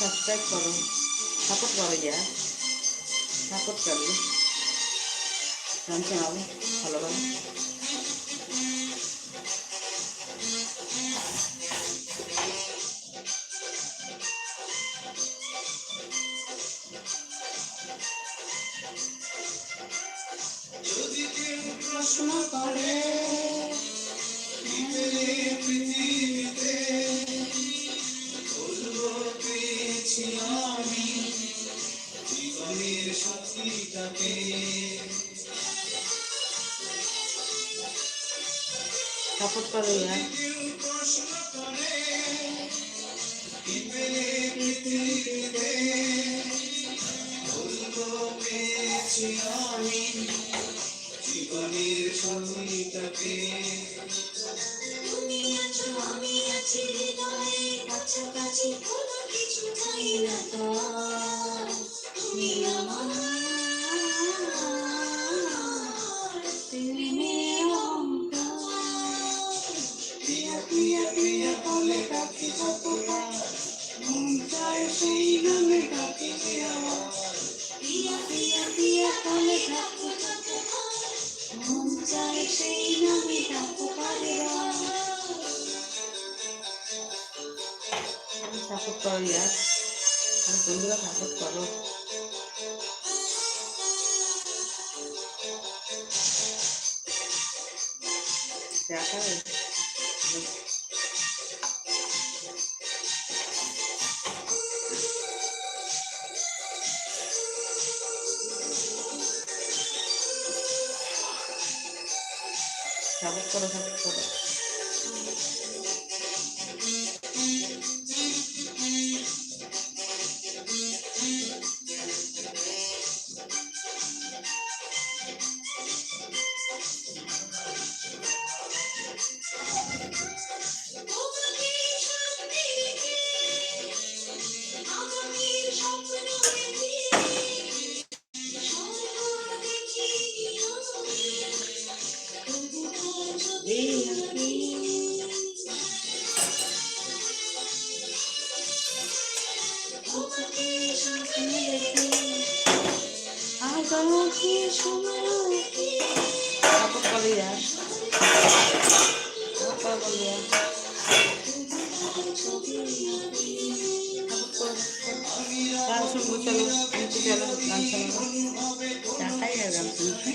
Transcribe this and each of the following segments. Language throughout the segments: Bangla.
সাবস্ক্রাইব করো সাপোর্ট করো যা সাপোর্ট করবে গান শোনাবো ভালো করে। যদি কেউ প্রশ্ন করে বলব পেয়েছি আমি জীবনের তুমি আছো আমি আছি হৃদয়ে কাছাকাছি কোনো কিছু চাই না তো তুমি আমার প্রেমের প্রিয়া প্রিয়া বলে ডাকি যতবার মন চায় সেই নামে ডাকি যে আমার প্রিয়া প্রিয়া প্রিয়া বলে ডাকো যতবার, মন চায় সেই নামে ডাকো বারবার। সাপোর্ট করো ইয়ার আর বন্ধুরা সাপোর্ট করো দেখা সাপোর্ট করো শুনব চলো নিচে চলো গান শুনব চাটাই আর গান শুনছি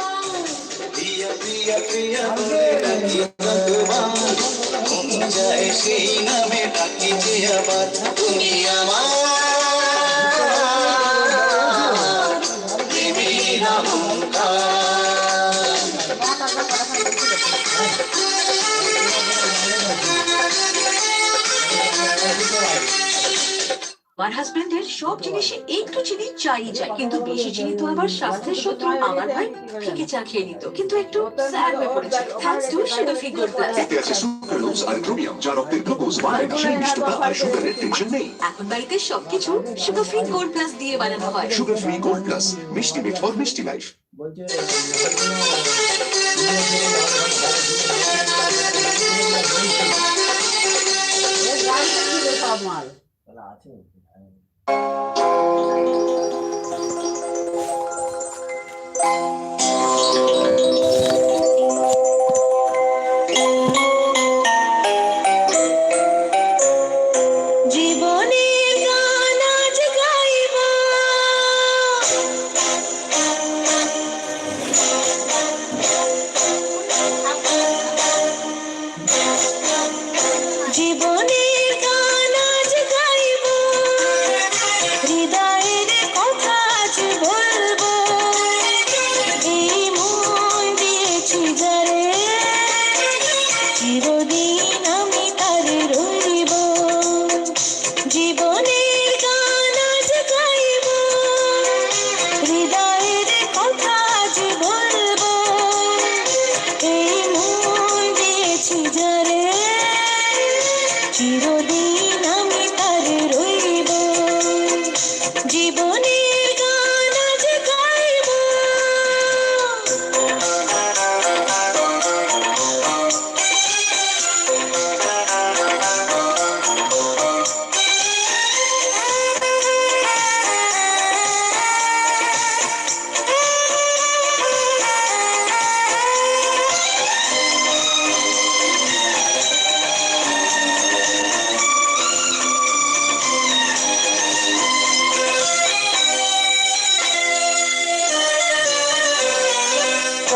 বারবার প্রিয়া প্রিয়া প্রিয়া বলে যতবার মন চায় সেই নামে তুমি আমার আমার হাজবেন্ডের সব জিনিসে একটু চিনি চাই চাই। কিন্তু বেশি চিনি তো আবার স্বাস্থ্যের শত্রু আমার ভাই ফিকে চা খেয়ে নিত। কিন্তু একটু স্যাড হয়ে পড়েছে thanks to sugar free good plus এতে আছে সুক্রালোজ আর ক্রোমিয়াম যা রক্তের গ্লুকোজ বাড়ায়। না সেই মিষ্টতা আর সুগারের টেনশন নেই। এখন বাড়িতে সবকিছু সুগার ফ্রি গোল্ড প্লাস দিয়ে বানানো হয়। সুগার ফ্রি গোল্ড প্লাস মিষ্টি মিট ফর মিষ্টি লাইফ বলছে সব মাল? তাহলে আছে। Thank you.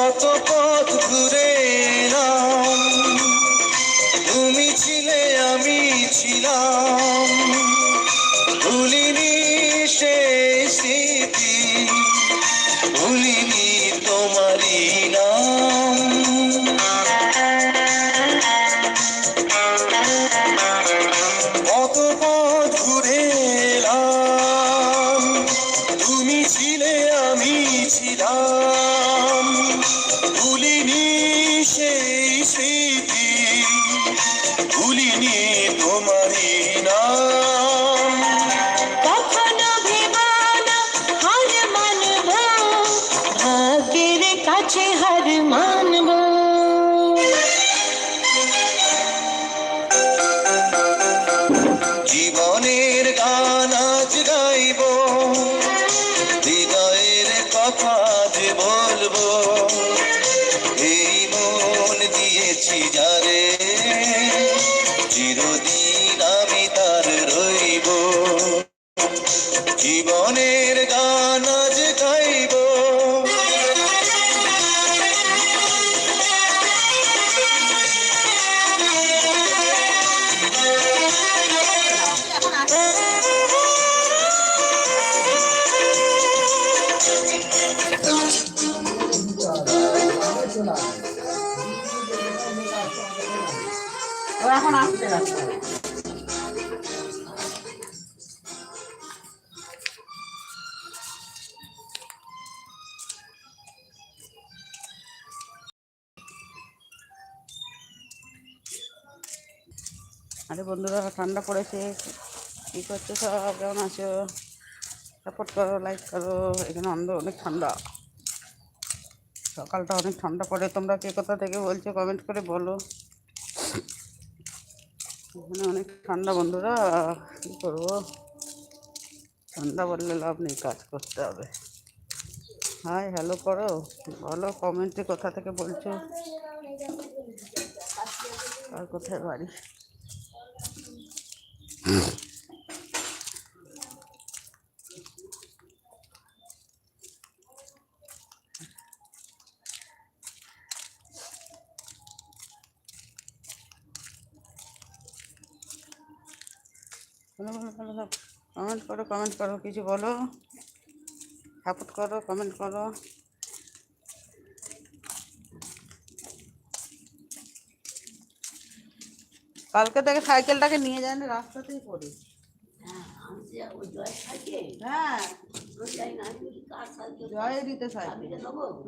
কত পথ ঘুরে এলাম। তুমি ছিলে আমি ছিলাম। জীবনের এখন রাস্তায় আরে বন্ধুরা, ঠান্ডা পড়েছে। কী করছ সব? কেমন আছো? সাপোর্ট করো, লাইক করো। এখানে অন্ধ অনেক ঠান্ডা। সকালটা অনেক ঠান্ডা পড়ে। তোমরা কে কোথা থেকে বলছো? কমেন্ট করে বলো। এখানে অনেক ঠান্ডা বন্ধুরা, কী করব? ঠান্ডা বললে লাভ নেই, কাজ করতে হবে। হাই, হ্যালো করো। বলো কমেন্টে কোথা থেকে বলছো? আর কোথায় বাড়ি? বলো সব কমেন্ট করো কমেন্ট করো কিছু বলো। সাপোর্ট করো কমেন্ট করো। কালকে থেকে সাইকেলটাকে নিয়ে যায় না রাস্তাতেই পড়ি। হ্যাঁ জয় দিতে সাইকেল।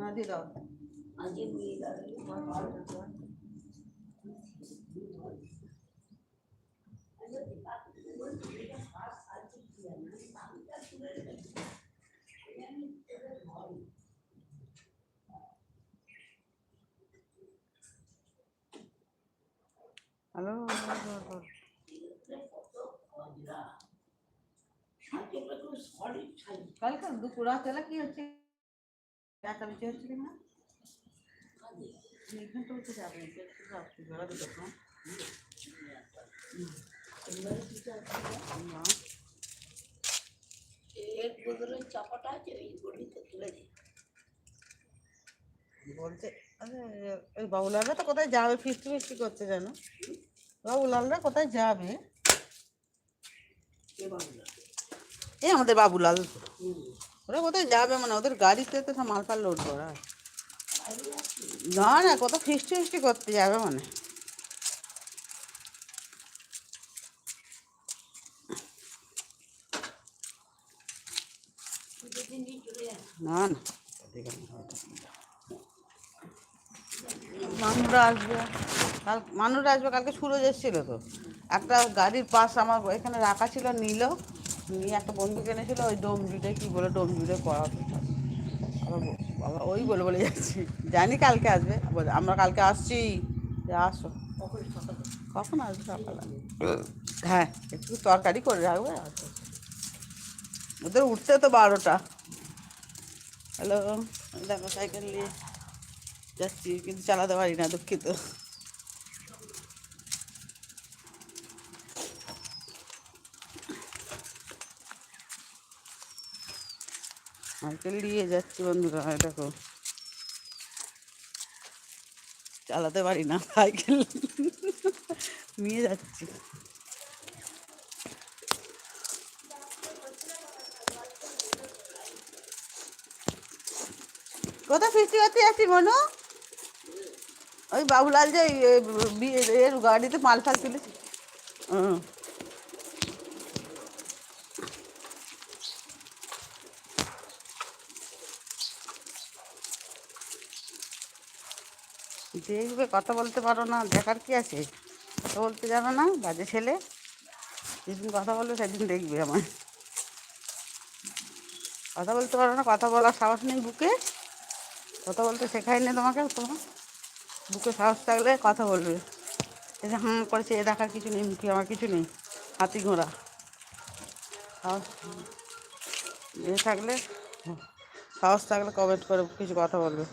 না দিয়ে দাও। কালকে দুপুর রাতেলা কি হচ্ছে? চেঁচামেচি হচ্ছে কিনা? এখান তো উঠে যাবে একটু বেলা দুটো না চাপাটা আছে ওই গড়িতে তুলে দিই। বলছে আরে ওই বাবুলারা তো কোথায় যাবে ফিস্টি ফিস্টি করতে জানো বাবুলালরা কোথায় যাবে? এই আমাদের বাবুলাল ওরা কোথায় যাবে মানে ওদের গাড়িতে তো সব মালপাল লোড করা। না না কোথাও ফিস্টি ফিস্টি করতে যাবে মানে। না। মানুষরা আসবে। কাল মানুষরা আসবে, কালকে সুরজ এসেছিল তো। একটা গাড়ির পাশ আমার এখানে রাখা ছিল নিল নিয়ে একটা বন্দুক এনেছিল ওই ডোম জুড়ে কী বলে ডোম জুড়ে করা বাবা ওই বলে বলে যাচ্ছি। জানি কালকে আসবে আমরা কালকে আসছি আসো। কখন আসবে সকালে? হ্যাঁ একটু তরকারি করে রাখবে ওদের উঠতে তো বারোটা। হ্যালো দেখো সাইকেল নিয়ে যাচ্ছি, কিন্তু চালাতে পারি না, দুঃখিত। সাইকেল নিয়ে যাচ্ছি বন্ধুরা দেখো। চালাতে পারি না, সাইকেল। নিয়ে যাচ্ছি। কোথায় ফিস্টি করতে যাচ্ছি মনু? ওই বাবুলাল যে গাড়িতে মাল ফাল তুলেছি। হুম। দেখবে কথা বলতে পারো না, দেখার কি আছে? কথা বলতে জানো না, বাজে ছেলে। যেদিন কথা বলবে সেদিন দেখবে আমার কথা বলতে পারো না, কথা বলার সাহস নেই বুকে। কথা বলতে শেখায়নি তোমাকে, তোমার। বুকে সাহস থাকলে কথা বলবে। এই যে হাঁ করেছে, এ দেখার কিছু নেই মুখে, আমার কিছু নেই। হাতি ঘোড়া। সাহস এ থাকলে, সাহস থাকলে কমেন্ট করে, কিছু কথা বলবে।